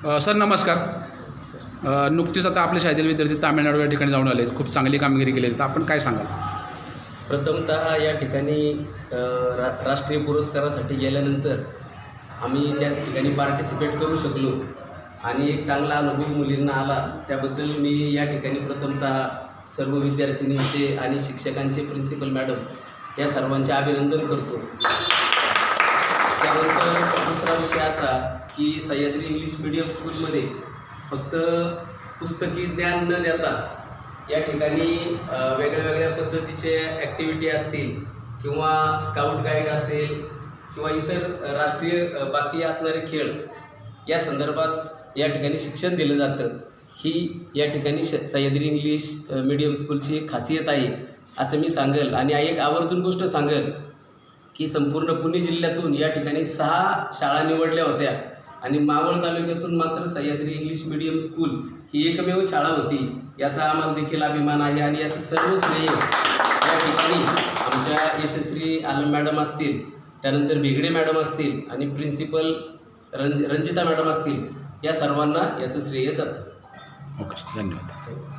Sir नमस्कार. नुकतीच आता आपले शाळेतील विद्यार्थी तामिळनाडू या ठिकाणी जाऊन आले खूप चांगली कामगिरी केली. तर आपण काय सांगाल? प्रथमतः या ठिकाणी रा राष्ट्रीय पुरस्कारासाठी गेल्यानंतर आम्ही त्या ठिकाणी पार्टिसिपेट करू शकलो. आणि एक चांगला अनुभव मुलींना आला. त्याबद्दल मी या ठिकाणी प्रथमतः सर्व विद्यार्थिनींचे आणि शिक्षकांचे प्रिन्सिपल मॅडम या सर्वांचे अभिनंदन करतो. त्यानंतर दुसरा विषय असा की सह्याद्री इंग्लिश मिडियम स्कूलमध्ये फक्त पुस्तकी ज्ञान न देता या ठिकाणी वेगळ्या वेगळ्या पद्धतीचे ॲक्टिव्हिटी असतील किंवा स्काउट गाईड असेल किंवा इतर राष्ट्रीय बाकी असणारे खेळ या संदर्भात या ठिकाणी शिक्षण दिलं जातं. ही या ठिकाणी श सह्याद्री इंग्लिश मीडियम मिडियम स्कूलची खासियत आहे असं मी सांगेल. आणि एक आवर्जून गोष्ट सांगेल की संपूर्ण पुणे जिल्ह्यातून या ठिकाणी सहा शाळा निवडल्या होत्या. आणि मावळ तालुक्यातून मात्र सह्याद्री इंग्लिश मिडियम स्कूल ही एकमेव शाळा होती. याचा आम्हाला देखील अभिमान आहे आणि याचं सर्व श्रेय या ठिकाणी आमच्या यशस्वी आलम मॅडम असतील त्यानंतर भिगडे मॅडम असतील आणि प्रिन्सिपल रंज रंजिता मॅडम असतील या सर्वांना याचं श्रेय जातं. ओके धन्यवाद.